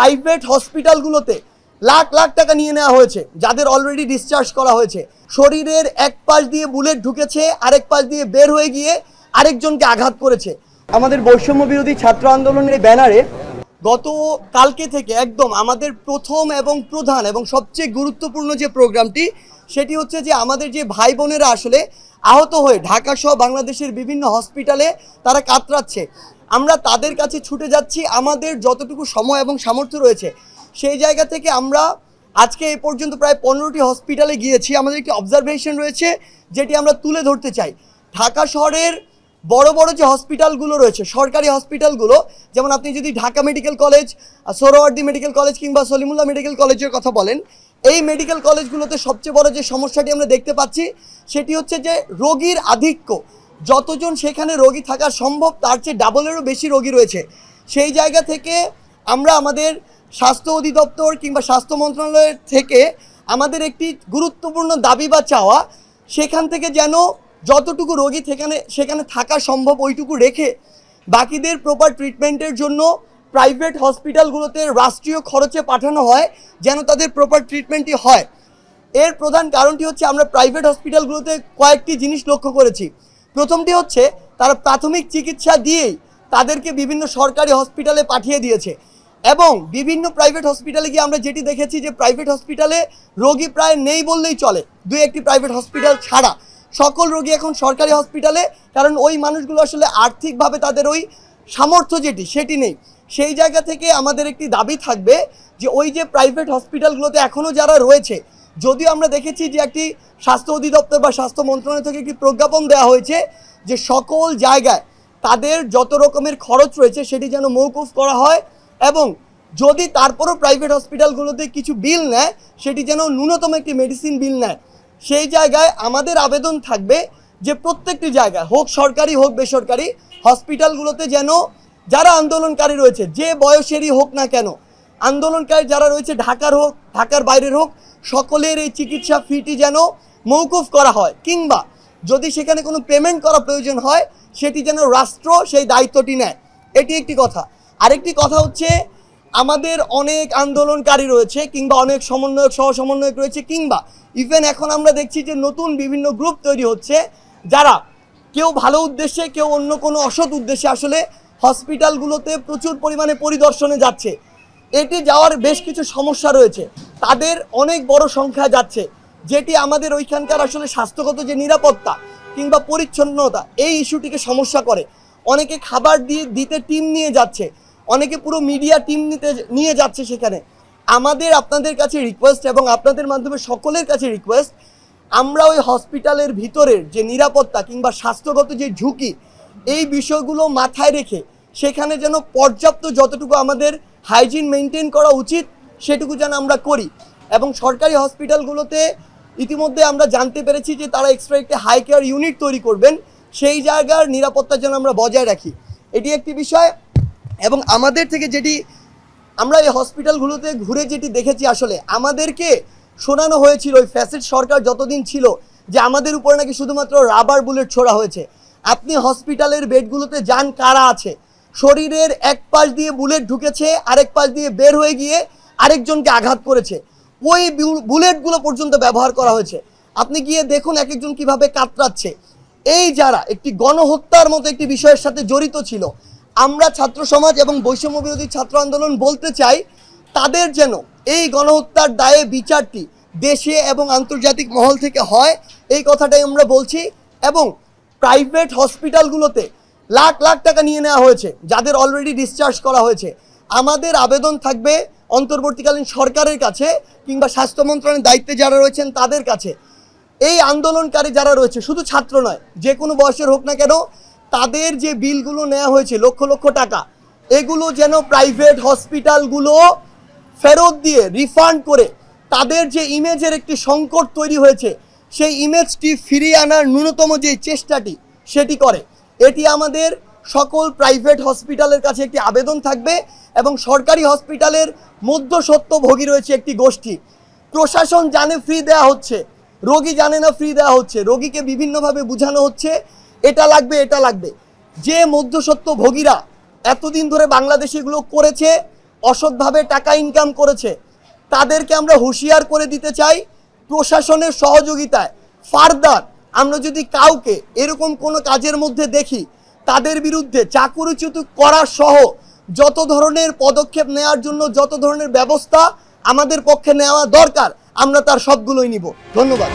Private হসপিটালগুলোতে lakh lakh টাকা নিয়ে নেওয়া হয়েছে যাদের অলরেডি ডিসচার্জ করা হয়েছে। শরীরের এক পাশ দিয়ে বুলেট ঢুকেছে আরেক পাশ দিয়ে বের হয়ে গিয়ে আরেকজনকে আঘাত করেছে। আমাদের বৈষম্য বিরোধী ছাত্র আন্দোলনের ব্যানারে গত কালকে থেকে একদম আমাদের প্রথম এবং প্রধান এবং সবচেয়ে গুরুত্বপূর্ণ যে প্রোগ্রামটি সেটি হচ্ছে যে আমাদের যে ভাই বোনেরা আসলে আহত হয়ে ঢাকা সহ বাংলাদেশের বিভিন্ন হসপিটালে তারা কাতরাচ্ছে। আমরা তাদের কাছে ছুটে যাচ্ছি, আমাদের যতটুকু সময় এবং সামর্থ্য রয়েছে। সেই জায়গা থেকে আমরা আজকে এই পর্যন্ত প্রায় পনেরোটি হসপিটালে গিয়েছি। আমাদের একটি অবজারভেশন রয়েছে, যেটি আমরা তুলে ধরতে চাই। ঢাকা শহরের বড় বড় যে হসপিটালগুলো রয়েছে, সরকারি হসপিটালগুলো, যেমন আপনি যদি Dhaka medical college Suhrawardy medical college কিংবা সলিমুল্লাহ মেডিকেল কলেজের কথা বলেন, এই মেডিকেল কলেজগুলোতে সবচেয়ে বড় যে সমস্যাটি আমরা দেখতে পাচ্ছি, সেটি হচ্ছে যে রোগীর আধিক্য। যতজন সেখানে রোগী থাকা সম্ভব, তার চেয়ে ডাবলেরও বেশি রোগী রয়েছে। সেই জায়গা থেকে আমরা আমাদের স্বাস্থ্য অধিদপ্তর কিংবা স্বাস্থ্য মন্ত্রণালয়ের থেকে আমাদের একটি গুরুত্বপূর্ণ দাবি বা চাওয়া, সেখান থেকে যেন যতটুকু রোগী সেখানে সেখানে থাকা সম্ভব ওইটুকু রেখে বাকিদের প্রপার ট্রিটমেন্টের জন্য প্রাইভেট হসপিটালগুলোতে রাষ্ট্রীয় খরচে পাঠানো হয়, যেন তাদের প্রপার ট্রিটমেন্টই হয়। এর প্রধান কারণটি হচ্ছে আমরা প্রাইভেট হসপিটালগুলোতে কয়েকটি জিনিস লক্ষ্য করেছি। প্রথমটি হচ্ছে তারা প্রাথমিক চিকিৎসা দিয়েই তাদেরকে বিভিন্ন সরকারি হসপিটালে পাঠিয়ে দিয়েছে। এবং বিভিন্ন প্রাইভেট হসপিটালে গিয়ে আমরা যেটি দেখেছি যে প্রাইভেট হসপিটালে রোগী প্রায় নেই বললেই চলে। দু একটি প্রাইভেট হসপিটাল ছাড়া। সকল রোগী এখন সরকারি হসপিটালে, কারণ ওই মানুষগুলো আসলে আর্থিকভাবে তাদের ওই সামর্থ্য যেটি, সেটি নেই। সেই জায়গা থেকে আমাদের একটি দাবি থাকবে যে ওই যে প্রাইভেট হসপিটালগুলোতে এখনও যারা রয়েছে যদিও আমরা দেখেছি যে একটি স্বাস্থ্য অধিদপ্তর বা স্বাস্থ্য মন্ত্রণালয় থেকে একটি প্রজ্ঞাপন দেওয়া হয়েছে যে সকল জায়গায় তাদের যত রকমের খরচ রয়েছে সেটি যেন মৌকুফ করা হয় এবং যদি তারপরও প্রাইভেট হসপিটালগুলোতে কিছু বিল নেয়, সেটি যেন ন্যূনতম একটি মেডিসিন বিল নেয়, সেই জায়গায় আমাদের আবেদন থাকবে যে প্রত্যেকটি জায়গায়, হোক সরকারি হোক বেসরকারি হসপিটালগুলোতে যেন যারা আন্দোলনকারী রয়েছে, যে বয়সেরই হোক না কেন আন্দোলনকারী যারা রয়েছে, ঢাকার হোক, ঢাকার বাইরের হোক, সকলের এই চিকিৎসা ফিটি যেন মৌকুফ করা হয়। কিংবা যদি সেখানে কোনো পেমেন্ট করা প্রয়োজন হয়, সেটি যেন রাষ্ট্র সেই দায়িত্বটি নেয়। এটি একটি কথা। আরেকটি কথা হচ্ছে, আমাদের অনেক আন্দোলনকারী রয়েছে, কিংবা অনেক সমন্বয়ক সহ সমন্বয়ক রয়েছে, কিংবা ইভেন এখন আমরা দেখছি যে নতুন বিভিন্ন গ্রুপ তৈরি হচ্ছে, যারা কেউ ভালো উদ্দেশ্যে, কেউ অন্য কোনো অসৎ উদ্দেশ্যে আসলে হসপিটালগুলোতে প্রচুর পরিমাণে পরিদর্শনে যাচ্ছে। এটি যাওয়ার বেশ কিছু সমস্যা রয়েছে। তাদের অনেক বড় সংখ্যা যাচ্ছে। যেটি আমাদের ওইখানকার আসলে স্বাস্থ্যগত যে নিরাপত্তা কিংবা পরিচ্ছন্নতা এই ইস্যুটিকে সমস্যা করে। অনেকে খাবার দিয়ে দিতে টিম নিয়ে যাচ্ছে। অনেকে পুরো মিডিয়া টিম নিতে নিয়ে যাচ্ছে সেখানে। আমাদের আপনাদের কাছে রিকোয়েস্ট এবং আপনাদের মাধ্যমে সকলের কাছে রিকোয়েস্ট আমরা ওই হসপিটালের ভিতরের যে নিরাপত্তা কিংবা স্বাস্থ্যগত যে ঝুঁকি এই বিষয়গুলো মাথায় রেখে সেখানে যেন পর্যাপ্ত যতটুকু আমাদের হাইজিন মেনটেন করা উচিত, সেটুকু যেন আমরা করি। এবং সরকারি হসপিটালগুলোতে ইতিমধ্যে আমরা জানতে পেরেছি যে তারা এক্সট্রা একটি হাই কেয়ার ইউনিট তৈরি করবেন, সেই জায়গার নিরাপত্তা যেন আমরা বজায় রাখি। এটি একটি বিষয়। এবং আমাদের থেকে যেটি আমরা এই হসপিটালগুলোতে ঘুরে যেটি দেখেছি আসলে, আমাদেরকে শোনানো হয়েছিল ওই ফ্যাসিড সরকার যতদিন ছিল, যে আমাদের উপরে নাকি শুধুমাত্র রাবার বুলেট ছোড়া হয়েছে। আপনি হসপিটালের বেডগুলোতে যান, কারা আছে? শরীরের এক পাশ দিয়ে বুলেট ঢুকেছে, আরেক পাশ দিয়ে বের হয়ে গিয়ে আরেকজনকে আঘাত করেছে। ওই বুলেটগুলো পর্যন্ত ব্যবহার করা হয়েছে। আপনি গিয়ে দেখুন এক একজন কীভাবে কাতরাচ্ছে। এই যারা একটি গণহত্যার মতো একটি বিষয়ের সাথে জড়িত ছিল, আমরা ছাত্র সমাজ এবং বৈষম্য বিরোধী ছাত্র আন্দোলন বলতে চাই, তাদের যেন এই গণহত্যার দায়ে বিচারটি দেশে এবং আন্তর্জাতিক মহল থেকে হয়, এই কথাটাই আমরা বলছি। এবং প্রাইভেট হসপিটালগুলোতে লাখ লাখ টাকা নিয়ে নেওয়া হয়েছে, যাদের অলরেডি ডিসচার্জ করা হয়েছে। আমাদের আবেদন থাকবে অন্তর্বর্তীকালীন সরকারের কাছে কিংবা স্বাস্থ্য মন্ত্রণালয়ের দায়িত্বে যারা রয়েছেন তাদের কাছে। এই আন্দোলনকারী যারা রয়েছে, শুধু ছাত্র নয়, যে কোনো বয়সের হোক না কেন, তাদের যে বিলগুলো নেওয়া হয়েছে, লক্ষ লক্ষ টাকা, এগুলো যেন প্রাইভেট হসপিটালগুলো ফেরত দিয়ে রিফান্ড করে তাদের যে ইমেজের একটি সংকট তৈরি হয়েছে, সেই ইমেজটি ফিরিয়ে আনার ন্যূনতম যে চেষ্টাটি, সেটি করে। এটি আমাদের সকল প্রাইভেট হসপিটালের কাছে একটি আবেদন থাকবে এবং সরকারি হসপিটালের মধ্যসত্ত্বভোগী রয়েছে একটি গোষ্ঠী। প্রশাসন জানে ফ্রি দেওয়া হচ্ছে, রোগী জানে না ফ্রি দেওয়া হচ্ছে, রোগীকে বিভিন্নভাবে বোঝানো হচ্ছে, এটা লাগবে এটা লাগবে। যে মধ্যসত্ত্ব ভোগীরা এতদিন ধরে বাংলাদেশে এগুলো করেছে, অসৎভাবে টাকা ইনকাম করেছে, তাদেরকে আমরা হুঁশিয়ার করে দিতে চাই প্রশাসনের সহযোগিতায়। ফার্দার আমরা যদি কাউকে এরকম কোনো কাজের মধ্যে দেখি, তাদের বিরুদ্ধে চাকুরিচ্যুত করা সহ যত ধরনের পদক্ষেপ নেওয়ার জন্য যত ধরনের ব্যবস্থা আমাদের পক্ষে নেওয়া দরকার, আমরা তার সবগুলোই নিব। ধন্যবাদ।